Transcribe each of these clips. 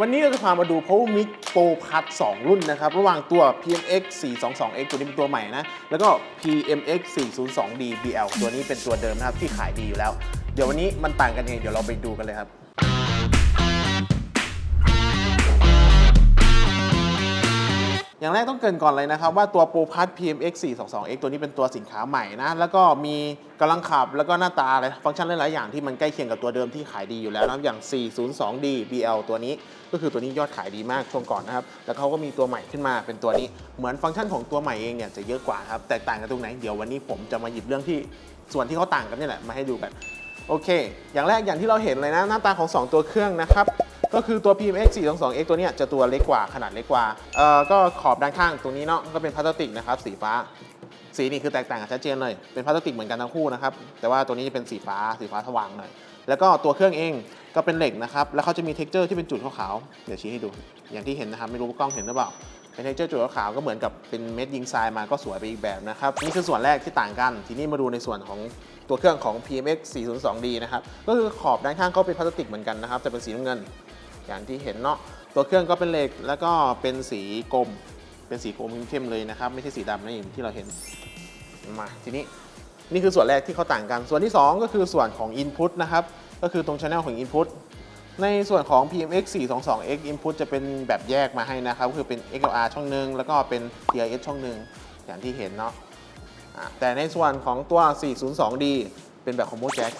วันนี้เราจะพามาดู Power Mix Pro Plus 2 รุ่นนะครับ ระหว่างตัว PMX 422X ตัวนี้เป็นตัวใหม่นะ แล้วก็ PMX 402D BL ตัวนี้เป็นตัวเดิมนะครับที่ขายดีอยู่แล้ว เดี๋ยววันนี้มันต่างกันยังไงเดี๋ยวเราไปดูกันเลยครับ อย่างแรกต้องเกรินก่อนเลยนะครับ ว่าตัว Pro Plus PMX 422X ตัวนี้เป็นตัวสินค้าใหม่นะ แล้วก็มีกำลังขับแล้วก็หน้าตาอะไรฟังก์ชันหลายๆอย่างที่มันใกล้เคียงกับตัวเดิมที่ขายดีอยู่แล้วนะอย่าง 402D BL ตัวนี้ก็คือตัวนี้ยอดขายดีมากช่วงก่อนนะครับ แล้วเขาก็มีตัวใหม่ขึ้นมาเป็นตัวนี้เหมือนฟังก์ชันของตัวใหม่เองเนี่ยจะเยอะกว่าครับแตกต่างกันตรงไหนเดี๋ยววันนี้ผมจะมาหยิบเรื่องที่ส่วนที่เขาต่างกันนี่แหละมาให้ดูกันโอเค อย่างแรกอย่างที่เราเห็นเลยนะหน้าตาของ 2 ตัวเครื่องนะครับ ก็คือตัว PMX 422X ตัวเนี้ยจะตัวเล็กกว่าขนาดเล็กกว่าเอ่อก็ขอบด้านข้างตรงนี้เนาะก็เป็นพลาสติกนะครับสีฟ้า สีนี่คือแตกต่างกันชัดเจนเลยเป็นพลาสติกเหมือนกันทั้งคู่นะครับแต่ว่าตัวนี้จะเป็นสีฟ้าสีฟ้าสว่างหน่อยแล้วก็ตัวเครื่องเองก็เป็นเหล็กนะครับแล้วเขาจะมี texture ที่เป็นจุดขาวๆเดี๋ยวชี้ให้ดู อย่างที่เห็นนะครับไม่รู้ว่ากล้องเห็นหรือเปล่าเป็น texture จุดขาวก็เหมือนกับเป็นเม็ดยิงทรายมาก็สวยไปอีกแบบนะครับนี่คือส่วนแรกที่ต่างกัน ทีนี้มาดูในส่วนของตัวเครื่องของ PMX 402D นะครับก็คือขอบด้านข้างก็เป็นพลาสติกเหมือนกันนะครับแต่เป็นสีน้ำเงิน อย่างที่เห็นเนาะตัวเครื่องก็เป็นเหล็กแล้วก็เป็นสีกลม เป็นสีกลมเข้มๆเลยนะครับ ไม่ใช่สีดำนะอย่างที่เราเห็นมาทีนี้นี่คือส่วนแรกที่เขาต่างกัน ส่วนที่ 2 ก็คือส่วนของ Input นะครับ ก็คือตรง Channel ของ Input ในส่วนของ PMX 422X Input จะเป็นแบบแยกมาให้นะครับก็คือเป็น XLR ช่องหนึ่งแล้วก็เป็น TIS ช่องหนึ่งอย่างที่เห็นเนาะแต่ในส่วนของตัว 402D เป็นแบบ Combo Jack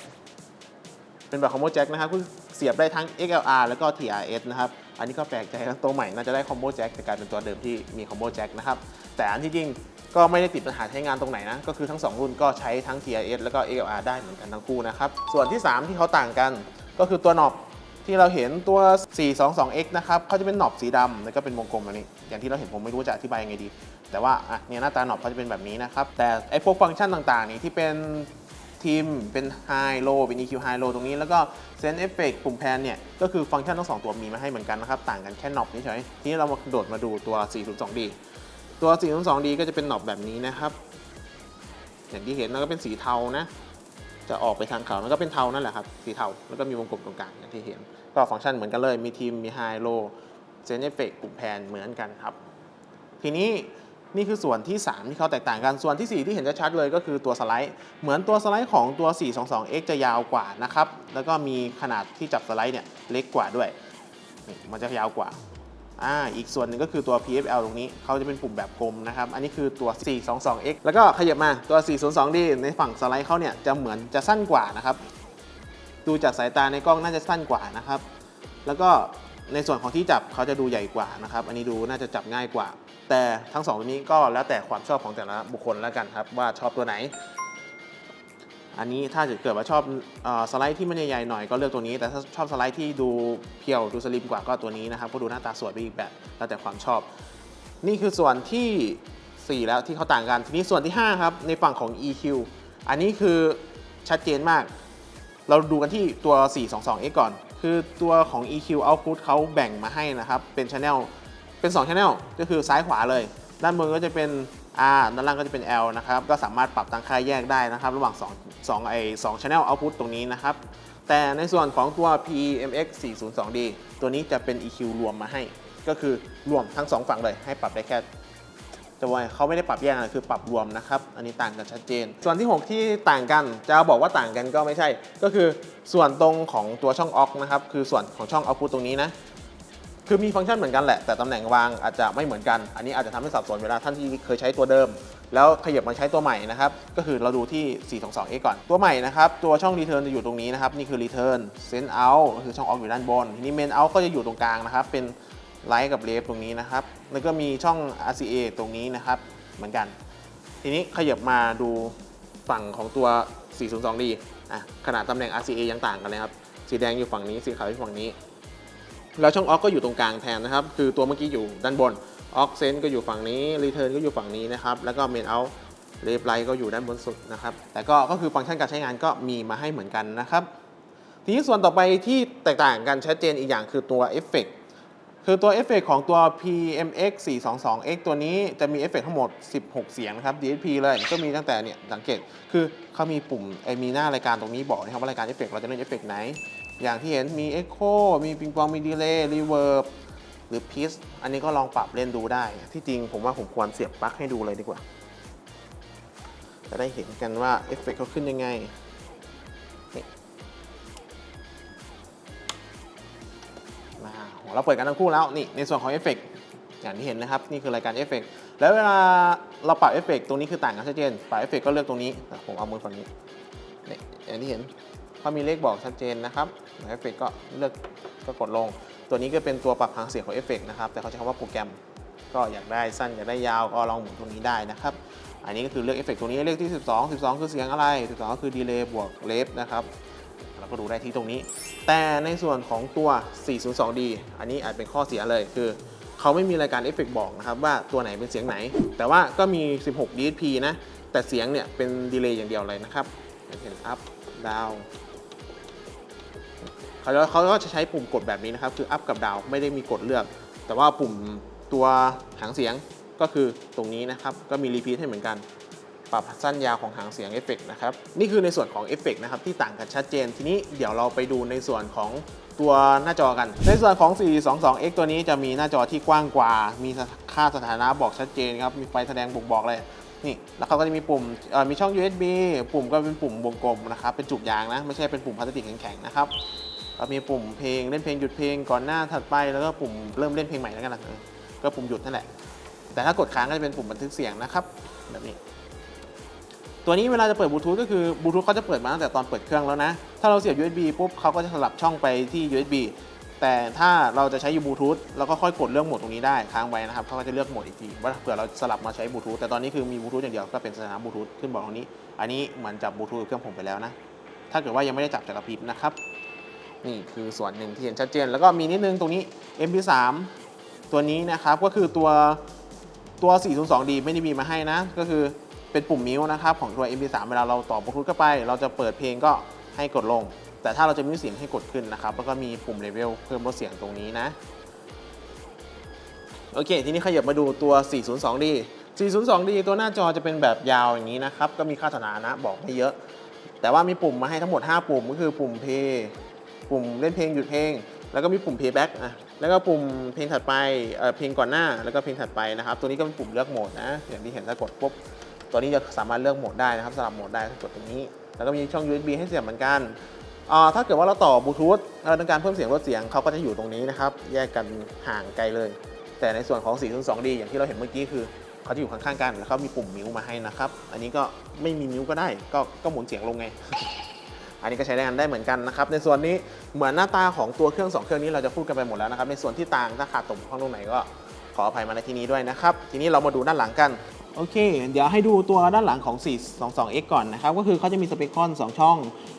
เป็นแบบ Combo Jack นะครับคือเสียบได้ทั้ง XLR แล้วก็ TRS นะครับ อันนี้ก็แปลกใจนะตัวใหม่น่าจะได้ Combo Jack แต่กลายเป็นตัวเดิมที่มี Combo Jack นะครับ แต่อันที่จริงก็ไม่ได้ติดปัญหาใช้งานตรงไหนนะ ก็คือทั้ง 2 รุ่นก็ใช้ทั้ง TRS แล้วก็ XLR ได้เหมือนกันทั้งคู่นะครับ ส่วนที่ 3 ที่เขาต่างกัน ก็คือตัวหนอบที่เราเห็นตัว 422X นะครับเขาจะเป็นหนอบสีดำแล้วก็เป็นวงกลมแบบนี้ อย่างที่เราเห็นผมไม่รู้จะอธิบายยังไงดี แต่ว่าอะเนี่ยหน้าตาหนอบเขาจะเป็นแบบนี้นะครับ แต่ไอพวกฟังก์ชันต่างๆ นี่ที่เป็น ทีมเป็นไฮโลเป็น EQ High Low ตรงนี้แล้วก็ Sense Effect ปุ่มแพนเนี่ย ก็คือฟังก์ชันทั้งสองตัวมีมาให้เหมือนกันนะครับ ต่างกันแค่หนอบเฉยทีนี้เรามาโดดมาดูตัว 402D ตัว 402D ก็จะเป็นหนอบแบบนี้นะครับ อย่างที่เห็นแล้วก็เป็นสีเทานะ จะออกไปทางขาวแล้วก็เป็นเทานั่นแหละครับสีเทาแล้วก็มีวงกลมตรงกลางอย่างที่เห็น ก็ฟังก์ชันเหมือนกันเลยมีทีมมี High Low Sense Effect ปุ่มแพนเหมือนกันครับ ทีนี้ นี่คือส่วนที่ 3 ที่เขาแตกต่างกัน ส่วนทีสี่ 4 ที่เห็นชัดเลยก็คือตัวสไลด์ เหมือนตัวสไลด์ของตัว 422X จะยาวกว่านะครับ แล้วก็มีขนาดที่จับสไลด์เนี่ยเล็กกว่าด้วย มันจะยาวกว่า อ่า อีกส่วนหนึ่งก็คือตัว PFL ตรงนี้ เขาจะเป็นปุ่มแบบกลมนะครับ อันนี้คือตัว 422X แล้วก็ขยับมาตัว 402D ในฝั่งสไลด์เขาเนี่ยจะเหมือนจะสั้นกว่านะครับ ดูจากสายตาในกล้องน่าจะสั้นกว่านะครับ แล้วก็ ในส่วนของที่จับเขาจะดูใหญ่กว่านะครับ อันนี้ดูน่าจะจับง่ายกว่า แต่ทั้งสองตัวนี้ก็แล้วแต่ความชอบของแต่ละบุคคลแล้วกันครับ ว่าชอบตัวไหน อันนี้ถ้าเกิดว่าชอบอสไลด์ที่มันใหญ่ๆหน่อยก็เลือกตัวนี้ แต่ถ้าชอบสไลด์ที่ดูเพียวดูสลิมกว่าก็ตัวนี้นะครับ ก็ดูหน้าตาสวยไปอีกแบบแล้วแต่ความชอบ นี่คือส่วนทีสี่4 แล้วที่เขาต่างกัน ทีนี้ส่วนที่ 5 ครับในฝั่งของ EQ อันนี้คือชัดเจนมาก เราดูกันที่ตัว 422x ก่อน คือตัวของ EQ output เขาแบ่งมาให้นะครับ เป็น channel เป็น2 channel ก็คือซ้ายขวาเลย ด้านบนก็จะเป็น R ด้านล่างก็จะเป็น L นะครับ ก็สามารถปรับตั้งค่าแยกได้นะครับ ระหว่าง2 2ไอ2 channel output ตรงนี้นะครับ แต่ในส่วนของตัว PMX 402D ตัวนี้จะเป็น EQ รวมมาให้ ก็คือรวมทั้ง 2 ฝั่งเลย ให้ปรับได้แค่ แต่ว่าเขาไม่ได้ปรับแยกนะไรคือปรับรวมนะครับ อันนี้ต่างกันชัดเจน ส่วนที่ 6 ที่ต่างกันจะบอกว่าต่างกันก็ไม่ใช่ ก็คือส่วนตรงของตัวช่องออกนะครับ คือส่วนของช่องเอาพุตตรงนี้นะ คือมีฟังก์ชันเหมือนกันแหละ แต่ตำแหน่งวางอาจจะไม่เหมือนกัน อันนี้อาจจะทำให้สับสนเวลาท่านที่เคยใช้ตัวเดิม แล้วขยับมาใช้ตัวใหม่นะครับ ก็คือเราดูที่ 422x ก่อน ตัวใหม่นะครับ ตัวช่อง return จะอยู่ตรงนี้นะครับ นี่คือ return send out ก็คือช่องออกอยู่ด้านบน ทีนี้ main out ก็จะอยู่ตรงกลางนะครับ เป็น ไลท์กับเลฟตรงนี้นะครับ แล้วก็มีช่อง RCA ตรงนี้นะครับ เหมือนกัน ทีนี้ขยับมาดูฝั่งของตัว 402D อะขนาดตำแหน่ง RCA ยังต่างกันเลยครับ สีแดงอยู่ฝั่งนี้ สีขาวอยู่ฝั่งนี้ แล้วช่องออกก็อยู่ตรงกลางแทนนะครับ คือตัวเมื่อกี้อยู่ด้านบนออกเซนก็อยู่ฝั่งนี้รีเทิร์นก็อยู่ฝั่งนี้นะครับ แล้วก็เมนเอาเลฟไลท์ก็อยู่ด้านบนสุดนะครับ แต่ก็ก็คือฟังก์ชันการใช้งานก็มีมาให้เหมือนกันนะครับ ทีนี้ส่วนต่อไปที่แตกต่างกันชัดเจนอีกอย่างคือตัวเอฟเฟก คือตัวเอฟเฟกของตัว PMX 422X ตัวนี้จะมีเอฟเฟกทั้งหมด 16 เสียงนะครับ DSP เลยก็มีตั้งแต่เนี่ยสังเกตคือเขามีปุ่มไอมีหน้ารายการตรงนี้บอกนะครับว่ารายการเอฟเฟกเราจะเล่นเอฟเฟกไหน อย่างที่เห็นมี Echo มีปิงปองมีดีเลย์รีเวิร์บหรือพิสอันนี้ก็ลองปรับเล่นดูได้ ที่จริงผมว่าผมควรเสียบปลั๊กให้ดูเลยดีกว่า จะได้เห็นกันว่าเอฟเฟกต์เขาขึ้นยังไง เราเปิดกันทั้งคู่แล้วนี่ในส่วนของเอฟเฟกต์อย่างที่เห็นนะครับนี่คือรายการเอฟเฟกต์แล้วเวลาเราปรับเอฟเฟกต์ตรงนี้คือต่างกันชัดเจนปรับเอฟเฟกต์ก็เลือกตรงนี้ผมเอามือฝั่งนี้นี่อย่างที่เห็นเขามีเลขบอกชัดเจนนะครับเอฟเฟกต์ก็เลือกก็กดลง ตัวนี้ก็เป็นตัวปรับทางเสียงของเอฟเฟกต์นะครับแต่เขาใช้คำว่าโปรแกรมก็อยากได้สั้นอยากได้ยาวก็ลองหมุนตรงนี้ได้นะครับอันนี้ก็คือเลือกเอฟเฟกต์ตรงนี้เลือกที่ 12 12 คือเสียงอะไร 12 ก็คือดีเลย์บวกเลฟนะครับ ก็ดูได้ที่ตรงนี้ แต่ในส่วนของตัว 402D อันนี้อาจเป็นข้อเสียเลยคือเขาไม่มีรายการเอฟเฟกต์บอกนะครับว่าตัวไหนเป็นเสียงไหน แต่ว่าก็มี 16 DSP นะ แต่เสียงเนี่ยเป็นดีเลย์อย่างเดียวเลยนะครับเห็น up down เขาเขาก็จะใช้ปุ่มกดแบบนี้นะครับ คือ up กับ down ไม่ได้มีกดเลือก แต่ว่าปุ่มตัวหางเสียงก็คือตรงนี้นะครับ ก็มีรีพีทให้เหมือนกัน ปรับสั้นยาวของหางเสียงเอฟเฟกต์นะครับ นี่คือในส่วนของเอฟเฟกต์นะครับที่ต่างกันชัดเจน ทีนี้เดี๋ยวเราไปดูในส่วนของตัวหน้าจอกัน ในส่วนของ 422X ตัวนี้จะมีหน้าจอที่กว้างกว่า มีค่าสถานะบอกชัดเจนครับ มีไฟแสดงบ่งบอกเลยนี่แล้วเขาก็จะมีปุ่มเอ่อมีช่อง USB ปุ่มก็เป็นปุ่มวงกลมนะครับ เป็นจุกยางนะ ไม่ใช่เป็นปุ่มพลาสติกแข็งๆนะครับก็มีปุ่มเพลงเล่นเพลงหยุดเพลงก่อนหน้าถัดไปแล้วก็ปุ่มเริ่มเล่นเพลงใหม่แล้วกันนะก็ปุ่มหยุดนั่นแหละ แต่ถ้ากดค้างก็จะเป็นปุ่มบันทึกเสียงนะครับแบบนี้ ตัวนี้เวลาจะเปิดบลูทูธก็คือบลูทูธเขาจะเปิดมาตั้งแต่ตอนเปิดเครื่องแล้วนะ ถ้าเราเสียบ USB ปุ๊บเขาก็จะสลับช่องไปที่ USB แต่ถ้าเราจะใช้ยูบลูทูธเราก็ค่อยกดเรื่องโหมดตรงนี้ได้ค้างไว้นะครับเขาก็จะเลือกโหมดอีกทีว่าเผื่อเราสลับมาใช้บลูทูธแต่ตอนนี้คือมีบลูทูธอย่างเดียวก็เป็นสถานะบลูทูธขึ้นบอกตรงนี้ อันนี้เหมือนจับบลูทูธเครื่องผมไปแล้วนะ ถ้าเกิดว่ายังไม่ได้จับจากระพริบนะครับนี่คือส่วนหนึ่งที่เห็นชัดเจน แล้วก็มีนิดนึงตรงนี้ MP3 ตัวนี้นะครับก็คือตัวตัว 402D ไม่ได้มีมาให้นะ ก็คือ เป็นปุ่มมิวนะครับของตัว MP3 เวลาเราต่อบลูทูธเข้าไป เราจะเปิดเพลงก็ให้กดลง แต่ถ้าเราจะมิวเสียงให้กดขึ้นนะครับแล้วก็มีปุ่มเลเวลเพิ่มลดเสียงตรงนี้นะโอเค ทีนี้ขยับมาดูตัว 402D 402D ตัวหน้าจอจะเป็นแบบยาวอย่างนี้นะครับ ก็มีค่าสถานะบอกไม่เยอะ แต่ว่ามีปุ่มมาให้ทั้งหมด 5 ปุ่มก็คือปุ่มเพย์ปุ่มเล่นเพลงหยุดเพลง แล้วก็มีปุ่ม playback อะแล้วก็ปุ่มเพลงถัดไปเอ่อเพลงก่อนหน้า แล้วก็เพลงถัดไปนะครับ ตัวนี้ก็เป็นปุ่มเลือกโหมดนะ อย่างที่เห็นถ้ากดปุ๊บ ตัวนี้จะสามารถเลือกโหมดได้นะครับสลับโหมดได้กดตรงนี้ แล้วก็มีช่อง USB ให้เสียบเหมือนกันอ่าถ้าเกิดว่าเราต่อบลูทูธเราต้องการเพิ่มเสียงลดเสียงเขาก็จะอยู่ตรงนี้นะครับ แยกกันห่างไกลเลย แต่ในส่วนของ 402D อย่างที่เราเห็นเมื่อกี้คือเขาจะอยู่ข้างๆกัน แล้วเขามีปุ่มมิวมาให้นะครับ อันนี้ก็ไม่มีมิวก็ได้ ก็ก็หมุนเสียงลงไง อันนี้ก็ใช้ได้งานได้เหมือนกันนะครับ ในส่วนนี้เหมือนหน้าตาของตัวเครื่อง 2 เครื่องนี้เราจะพูดกันไปหมดแล้วนะครับ ในส่วนที่ต่างถ้าขาดตกบกพร่องตรงไหนก็ขออภัยมาในที่นี้ด้วยนะครับ ทีนี้เรามาดูด้านหลังกัน โอเค เดี๋ยวให้ดูตัวด้านหลังของ 422X ก่อนนะครับ ก็คือเขาจะมีสเปคคอน 2 ช่อง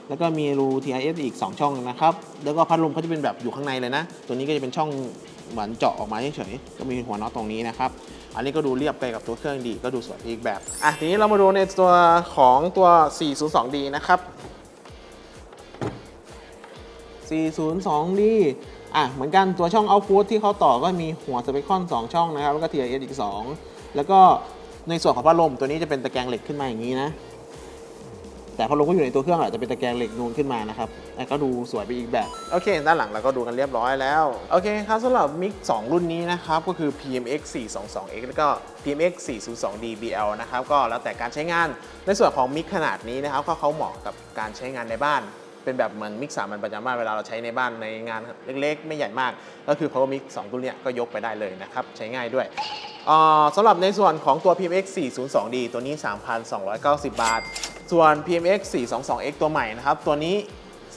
แล้วก็มีรู TIS อีก 2 ช่องนะครับ แล้วก็พัดลมเขาจะเป็นแบบอยู่ข้างในเลยนะ ตัวนี้ก็จะเป็นช่องเหมือนเจาะออกมาเฉยๆ ก็มีหัวน็อตตรงนี้นะครับ อันนี้ก็ดูเรียบไปกับตัวเครื่องดี ก็ดูสวยอีกแบบ อะ ทีนี้เรามาดูในตัวของตัว 402D นะครับ 402D อะ เหมือนกันตัวช่อง output ที่เขาต่อก็มีหัวสเปคคอน 2 ช่องนะครับ แล้วก็ TIS อีก 2 แล้วก็ ในส่วนของพัดลมตัวนี้จะเป็นตะแกรงเหล็กขึ้นมาอย่างนี้นะ แต่พัดลมก็อยู่ในตัวเครื่องแหละจะเป็นตะแกรงเหล็กนูนขึ้นมานะครับแต่ก็ดูสวยไปอีกแบบ โอเค ด้านหลังเราก็ดูกันเรียบร้อยแล้ว โอเคครับสำหรับมิก2รุ่นนี้นะครับ ก็คือ PMX 422X แล้วก็ PMX 402D BL นะครับ ก็แล้วแต่การใช้งาน ในส่วนของมิกขนาดนี้นะครับก็เขาเหมาะกับการใช้งานในบ้านเป็นแบบเหมือนมิกสามัญประจำบ้านเวลาเราใช้ในบ้านในงานเล็กๆ ไม่ใหญ่มาก ก็คือ power mix 2ตัวเนี้ยก็ยกไปได้เลยนะครับ ใช้ง่ายด้วย สำหรับในส่วนของตัว PMX 402D ตัวนี้ 3,290 บาท ส่วน PMX 422X ตัวใหม่นะครับ ตัวนี้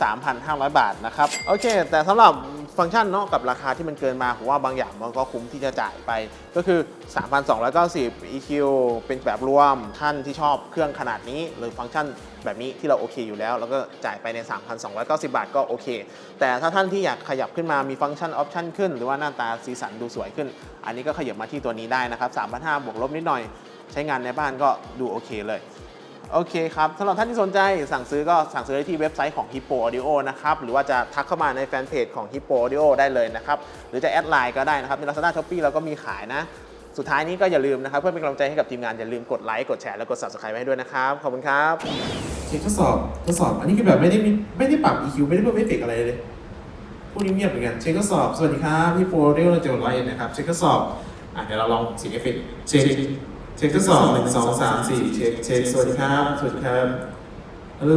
3,500 บาทนะครับโอเค แต่สำหรับฟังก์ชันเนาะกับราคาที่มันเกินมาผมว่าบางอย่างมันก็คุ้มที่จะจ่ายไป ก็คือ 3,290 EQ เป็นแบบรวมท่านที่ชอบเครื่องขนาดนี้ หรือฟังก์ชันแบบนี้ที่เราโอเคอยู่แล้ว แล้วก็จ่ายไปใน 3,290 บาทก็โอเค แต่ถ้าท่านที่อยากขยับขึ้นมามีฟังก์ชันออปชันขึ้น หรือว่าหน้าตาสีสันดูสวยขึ้น อันนี้ก็ขยับมาที่ตัวนี้ได้นะครับ3,500บวกลบนิดหน่อย ใช้งานในบ้านก็ดูโอเคเลย โอเคครับสำหรับท่านที่สนใจสั่งซื้อก็สั่งซื้อได้ที่เว็บไซต์ของ Hippo Audio นะครับ หรือว่าจะทักเข้ามาในแฟนเพจของ Hippo Audio ได้เลยนะครับ หรือจะแอดไลน์ก็ได้นะครับ ใน Lazada Shopee เราก็มีขายนะ สุดท้ายนี้ก็อย่าลืมนะครับ เพื่อเป็นกำลังใจให้กับทีมงาน อย่าลืมกดไลค์กดแชร์และกด Subscribe ไว้ให้ด้วยนะครับ ขอบคุณครับโอเคทดสอบทดสอบ อันนี้คือแบบไม่ได้มีไม่ได้ปรับ EQ ไม่ได้เพิ่มเอฟเฟกต์อะไรเลยผู้นี้เงียบเหมือนกันเช็คข้อสอบสวัสดีครับพี่โฟเรียกเราจะร้อยเอ็ดนะครับเช็คข้อสอบอะเดี๋ยวเราลองเสียงเอฟเฟกต์เช็ค เช็คข้อสอบหนึ่งสองสามสี่เช็คเช็คสวัสดีครับ สวัสดีครับฮัลโหล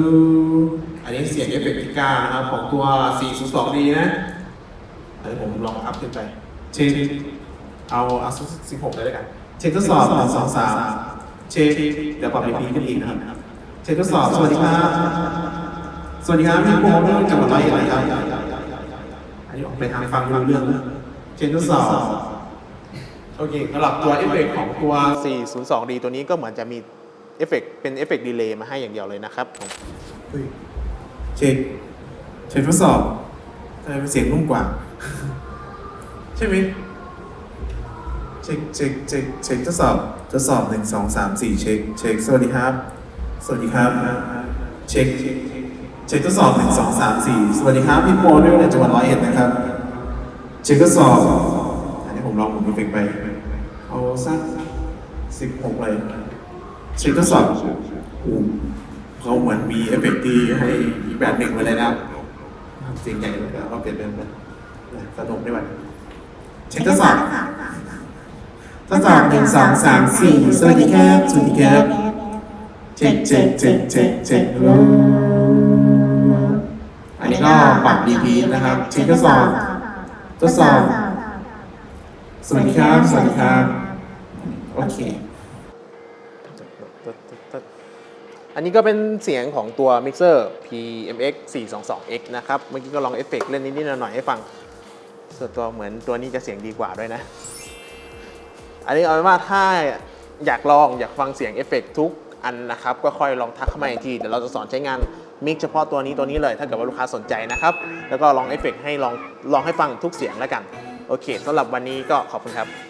อันนี้เสียงเอฟเฟกต์ที่กานะครับ ของตัว 402D นะอันนี้ผมลองอัพขึ้นไป เช็คเอาเอาสิบหกเลยแล้วกัน เช็คทดสอบหนึ่งสองสามเช็คเดี๋ยวปรับรีพีทขึ้นอีกนะครับ เช็คทดสอบ สวัสดีครับ สวัสดีครับพี่โบเรื่องจังหวัดร้อยเอ็ดนะครับ อันนี้ออกไปทางฟังรู้เรื่อง เช็คทดสอบ โอเคสำหรับตัวเอฟเฟกต์ของตัว 402D ตัวนี้ก็เหมือนจะมีเอฟเฟกต์เป็นเอฟเฟกต์ดีเลย์มาให้อย่างเดียวเลยนะครับผมเฮ้ยเช็คเช็คทดสอบทำไมเป็นเสียงนุ่มกว่า ใช่ไหมเช็คเช็คเช็คเช็คทดสอบทดสอบหนึ่งสองสามสี่เช็คเช็คสวัสดีครับ สวัสดีครับเช็คเช็คทดสอบหนึ่งสองสามสี่สวัสดีครับพี่โปรด้วยในจังหวัดร้อยเอ็ดนะครับ เช็คทดสอบอันนี้ผมลองหมุนเอฟเฟกต์ไปเอา สักสิบหกเลยเช็คทดสอบอูเขาเหมือนมีเอฟเฟกต์ที่ให้อีกแบบหนึ่งไปเลยนะเสียงใหญ่เลยเราเปลี่ยนเป็นแบบสนุกได้ไหมเช็คทดสอบทดสอบหนึ่งสองสามสี่สวัสดีครับสวัสดีครับเช็คเช็คเช็คเช็คเช็คอันนี้ก็ปรับดีพีนะครับเช็คทดสอบทดสอบสวัสดีครับ สวัสดีครับ โอเค อันนี้ก็เป็นเสียงของตัวมิกเซอร์ PMX 422X นะครับ เมื่อกี้ก็ลองเอฟเฟกต์เล่นนิดๆหน่อยๆให้ฟัง ส่วนตัวเหมือนตัวนี้จะเสียงดีกว่าด้วยนะ อันนี้เอาเป็นว่าถ้าอยากลองอยากฟังเสียงเอฟเฟกต์ทุกอันนะครับ ก็ค่อยลองทักเข้ามาอีกที เดี๋ยวเราจะสอนใช้งานมิกเฉพาะตัวนี้ตัวนี้เลย ถ้าเกิดว่าลูกค้าสนใจนะครับ แล้วก็ลองเอฟเฟกต์ให้ลองลองให้ฟังทุกเสียงแล้วกัน โอเคสำหรับวันนี้ก็ขอบคุณครับ